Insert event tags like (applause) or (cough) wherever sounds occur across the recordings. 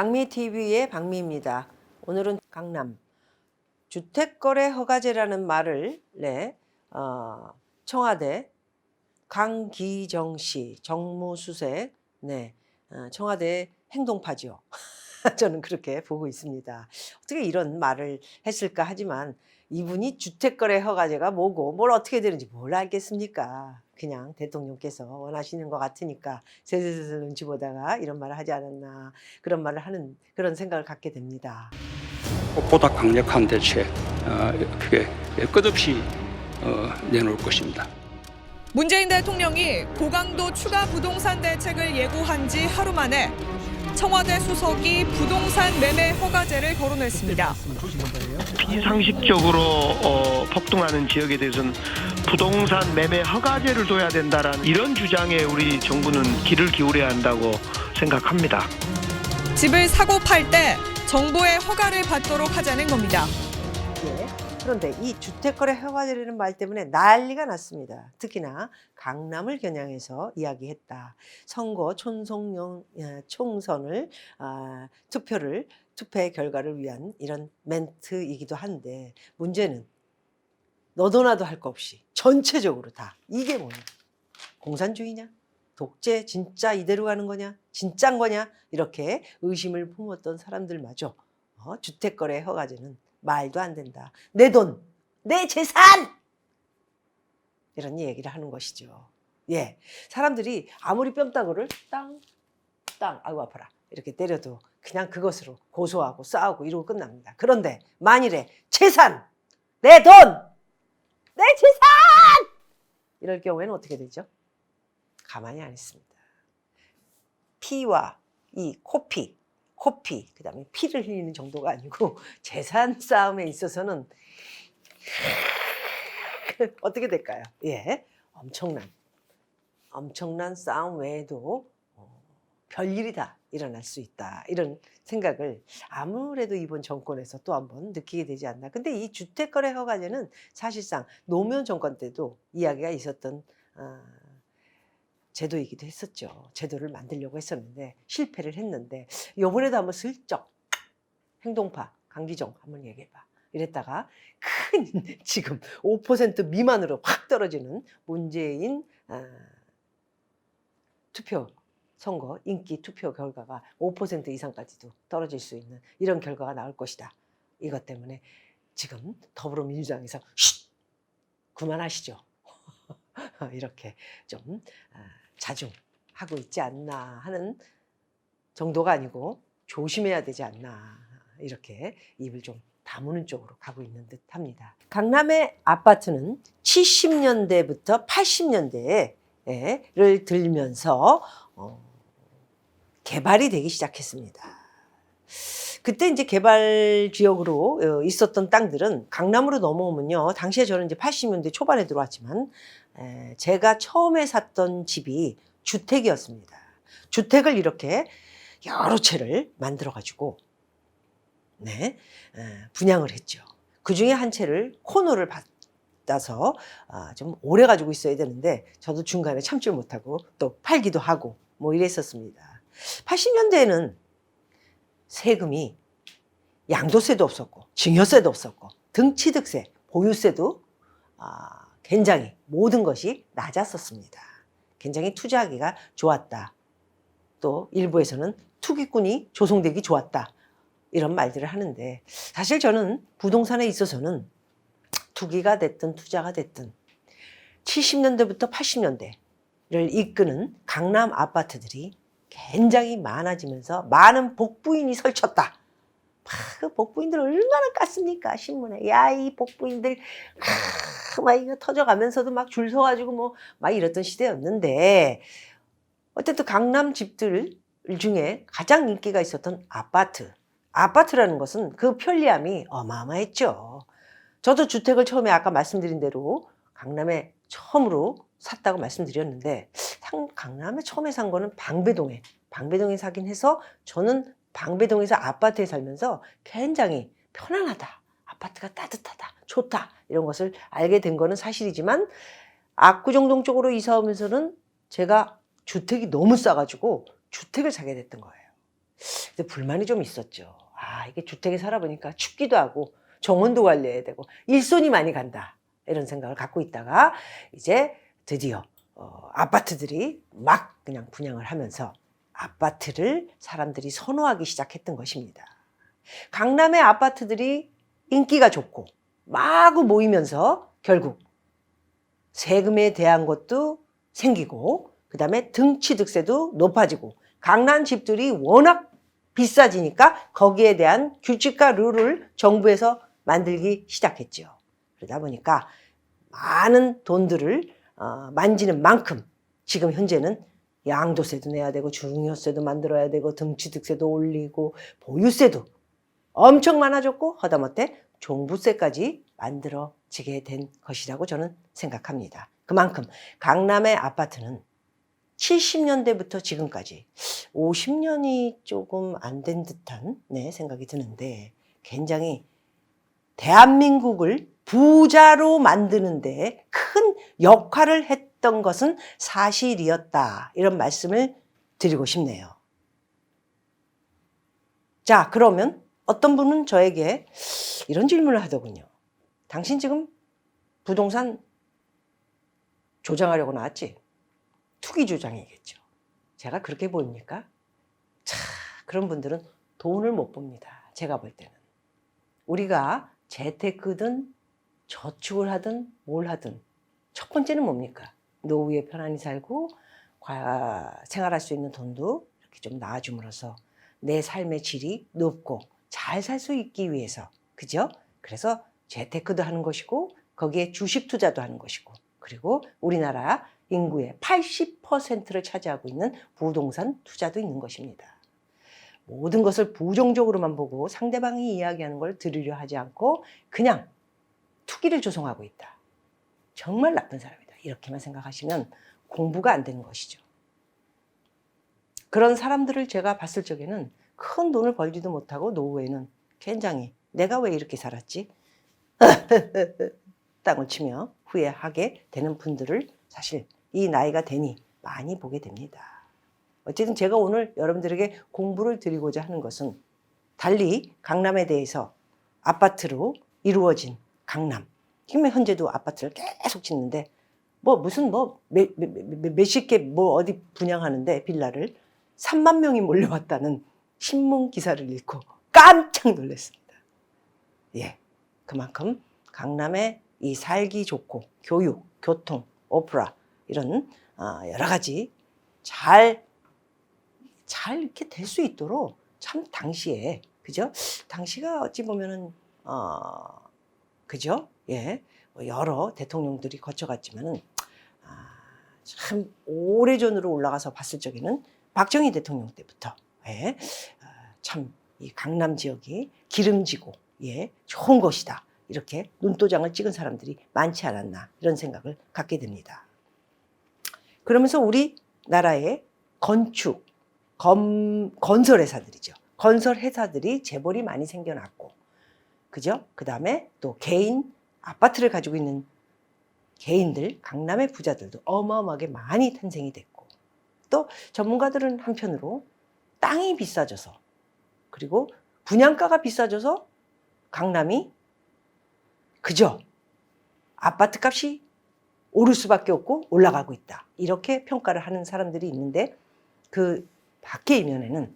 박미 TV의 박미입니다. 오늘은 강남 주택거래 허가제라는 말을 네, 어, 청와대 강기정 씨 정무수색 네, 어, 청와대 행동파죠. (laughs) 저는 그렇게 보고 있습니다. 어떻게 이런 말을 했을까 하지만 이분이 주택거래 허가제가 뭐고 뭘 어떻게 되는지 뭘 알겠습니까? 그냥 대통령께서 원하시는 것 같으니까 슬슬슬 눈치 보다가 이런 말을 하지 않았나 그런 말을 하는 그런 생각을 갖게 됩니다. 보다 강력한 대책 어, 그게 끝없이 어, 내놓을 것입니다. 문재인 대통령이 고강도 추가 부동산 대책을 예고한 지 하루 만에 청와대 수석이 부동산 매매 허가제를 거론했습니다. 비상식적으로 어, 폭등하는 지역에 대해서는 부동산 매매 허가제를 둬야 된다라는 이런 주장에 우리 정부는 귀를 기울여야 한다고 생각합니다. 집을 사고 팔 때 정부의 허가를 받도록 하자는 겁니다. 예. 그런데 이 주택거래 허가제라는 말 때문에 난리가 났습니다. 특히나 강남을 겨냥해서 이야기했다. 선거 촌송용 예, 총선을 아, 투표를 투표의 결과를 위한 이런 멘트이기도 한데 문제는 너도 나도 할 거 없이 전체적으로 다 이게 뭐냐? 공산주의냐? 독재 진짜 이대로 가는 거냐? 진짠 거냐? 이렇게 의심을 품었던 사람들마저 어, 주택거래 허가제는 말도 안 된다. 내 돈, 내 재산! 이런 얘기를 하는 것이죠. 예. 사람들이 아무리 뺨따구를 땅, 땅, 아이고 아파라. 이렇게 때려도 그냥 그것으로 고소하고 싸우고 이러고 끝납니다. 그런데 만일에 재산, 내 돈, 내 재산! 이럴 경우에는 어떻게 되죠? 가만히 안 있습니다. 피와 이 코피, 코피, 그 다음에 피를 흘리는 정도가 아니고 (laughs) 재산 싸움에 있어서는 (laughs) 어떻게 될까요? 예, 엄청난, 엄청난 싸움 외에도 어, 별일이 다 일어날 수 있다. 이런 생각을 아무래도 이번 정권에서 또 한번 느끼게 되지 않나. 근데 이 주택거래 허가제는 사실상 노무현 정권 때도 이야기가 있었던 어, 제도이기도 했었죠. 제도를 만들려고 했었는데 실패를 했는데 요번에도 한번 슬쩍 행동파 강기정 한번 얘기해봐. 이랬다가 큰 (laughs) 지금 5% 미만으로 확 떨어지는 문재인 아, 투표 선거 인기 투표 결과가 5% 이상까지도 떨어질 수 있는 이런 결과가 나올 것이다. 이것 때문에 지금 더불어민주당에서 쉿 그만하시죠. (laughs) 이렇게 좀 아, 자중 하고 있지 않나 하는 정도가 아니고 조심해야 되지 않나 이렇게 입을 좀 다무는 쪽으로 가고 있는 듯 합니다. 강남의 아파트는 70년대부터 80년대를 들면서 어, 개발이 되기 시작했습니다. 그때 이제 개발 지역으로 어, 있었던 땅들은 강남으로 넘어오면요. 당시에 저는 이제 80년대 초반에 들어왔지만 에, 제가 처음에 샀던 집이 주택이었습니다. 주택을 이렇게 여러 채를 만들어 가지고 네, 에, 분양을 했죠. 그 중에 한 채를 코너를 받아서 아, 좀 오래 가지고 있어야 되는데 저도 중간에 참지 못하고 또 팔기도 하고 뭐 이랬었습니다. 80년대에는 세금이 양도세도 없었고 증여세도 없었고 등취득세, 보유세도 아, 굉장히 모든 것이 낮았었습니다. 굉장히 투자하기가 좋았다. 또 일부에서는 투기꾼이 조성되기 좋았다. 이런 말들을 하는데 사실 저는 부동산에 있어서는 투기가 됐든 투자가 됐든 70년대부터 80년대를 이끄는 강남 아파트들이 굉장히 많아지면서 많은 복부인이 설쳤다. 막그 복부인들 얼마나 깠습니까 신문에 야 이 복부인들 아, 막 이거 터져가면서도 막 줄 서가지고 뭐 막 이랬던 시대였는데 어쨌든 강남 집들 중에 가장 인기가 있었던 아파트 아파트라는 것은 그 편리함이 어마어마했죠. 저도 주택을 처음에 아까 말씀드린 대로 강남에 처음으로 샀다고 말씀드렸는데 상- 강남에 처음에 산 거는 방배동에 방배동에 사긴 해서 저는 방배동에서 아파트에 살면서 굉장히 편안하다. 아파트가 따뜻하다. 좋다. 이런 것을 알게 된 거는 사실이지만 압구정동 쪽으로 이사 오면서는 제가 주택이 너무 싸가지고 주택을 사게 됐던 거예요. 근데 불만이 좀 있었죠. 아, 이게 주택에 살아보니까 춥기도 하고 정원도 관리해야 되고 일손이 많이 간다. 이런 생각을 갖고 있다가 이제 드디어 어, 아파트들이 막 그냥 분양을 하면서 아파트를 사람들이 선호하기 시작했던 것입니다. 강남의 아파트들이 인기가 좋고 마구 모이면서 결국 세금에 대한 것도 생기고 그 다음에 등취득세도 높아지고 강남 집들이 워낙 비싸지니까 거기에 대한 규칙과 룰을 정부에서 만들기 시작했죠. 그러다 보니까 많은 돈들을 어, 만지는 만큼 지금 현재는 양도세도 내야 되고 중요세도 만들어야 되고 등취득세도 올리고 보유세도 엄청 많아졌고 허다못해 종부세까지 만들어지게 된 것이라고 저는 생각합니다. 그만큼 강남의 아파트는 70년대부터 지금까지 50년이 조금 안 된 듯한 네, 생각이 드는데 굉장히 대한민국을 부자로 만드는데 큰 역할을 했던 것은 사실이었다. 이런 말씀을 드리고 싶네요. 자, 그러면 어떤 분은 저에게 이런 질문을 하더군요. 당신 지금 부동산 조장하려고 나왔지? 투기 조장이겠죠. 제가 그렇게 보입니까? 차, 그런 분들은 돈을 못 봅니다. 제가 볼 때는. 우리가 재테크든 저축을 하든 뭘 하든 첫 번째는 뭡니까? 노후에 편안히 살고 과- 생활할 수 있는 돈도 이렇게 좀 나아줌으로써 내 삶의 질이 높고 잘 살 수 있기 위해서 그죠? 그래서 재테크도 하는 것이고 거기에 주식 투자도 하는 것이고 그리고 우리나라 인구의 80%를 차지하고 있는 부동산 투자도 있는 것입니다. 모든 것을 부정적으로만 보고 상대방이 이야기하는 걸 들으려 하지 않고 그냥 투기를 조성하고 있다. 정말 나쁜 사람이다. 이렇게만 생각하시면 공부가 안 되는 것이죠. 그런 사람들을 제가 봤을 적에는 큰 돈을 벌지도 못하고 노후에는 굉장히 내가 왜 이렇게 살았지? (laughs) 땅을 치며 후회하게 되는 분들을 사실 이 나이가 되니 많이 보게 됩니다. 어쨌든 제가 오늘 여러분들에게 공부를 드리고자 하는 것은 달리 강남에 대해서 아파트로 이루어진 강남. 지금 현재도 아파트를 계속 짓는데 뭐 무슨 뭐 몇- 몇- 몇- 몇십 개 뭐 어디 분양하는데 빌라를 3만 명이 몰려왔다는 신문 기사를 읽고 깜짝 놀랐습니다. 예. 그만큼 강남의 이 살기 좋고 교육, 교통, 오프라 이런 아, 여러 가지 잘, 잘 이렇게 될 수 있도록 참 당시에, 그죠? 당시가 어찌 보면은, 어, 그죠? 예. 뭐 여러 대통령들이 거쳐갔지만은, 아, 참 오래전으로 올라가서 봤을 적에는 박정희 대통령 때부터, 예. 아, 참이 강남 지역이 기름지고, 예. 좋은 곳이다. 이렇게 눈도장을 찍은 사람들이 많지 않았나 이런 생각을 갖게 됩니다. 그러면서 우리 나라의 건축, 검, 건설 회사들이죠. 건설 회사들이 재벌이 많이 생겨났고, 그죠? 그 다음에 또 개인 아파트를 가지고 있는 개인들, 강남의 부자들도 어마어마하게 많이 탄생이 됐고, 또 전문가들은 한편으로 땅이 비싸져서, 그리고 분양가가 비싸져서 강남이 그죠? 아파트 값이 오를 수밖에 없고 올라가고 있다. 이렇게 평가를 하는 사람들이 있는데 그 밖의 이면에는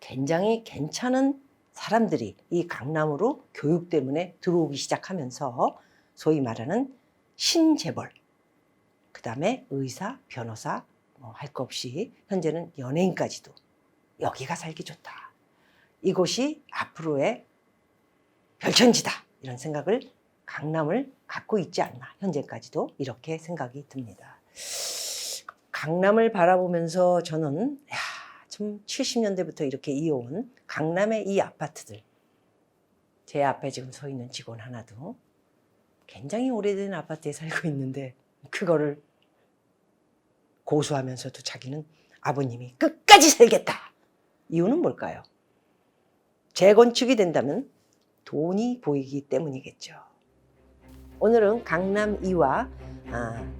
굉장히 괜찮은 사람들이 이 강남으로 교육 때문에 들어오기 시작하면서 소위 말하는 신재벌, 그 다음에 의사, 변호사, 뭐 할거 없이 현재는 연예인까지도 여기가 살기 좋다. 이곳이 앞으로의 별천지다. 이런 생각을 강남을 갖고 있지 않나. 현재까지도 이렇게 생각이 듭니다. 강남을 바라보면서 저는 야, 참 70년대부터 이렇게 이어온 강남의 이 아파트들. 제 앞에 지금 서 있는 직원 하나도 굉장히 오래된 아파트에 살고 있는데 그거를 고수하면서도 자기는 아버님이 끝까지 살겠다. 이유는 뭘까요? 재건축이 된다면 돈이 보이기 때문이겠죠. 오늘은 강남 2와 아,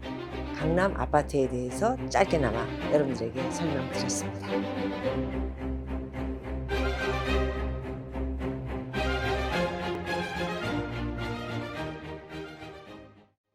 강남 아파트에 대해서 짧게나마 여러분들에게 설명드렸습니다.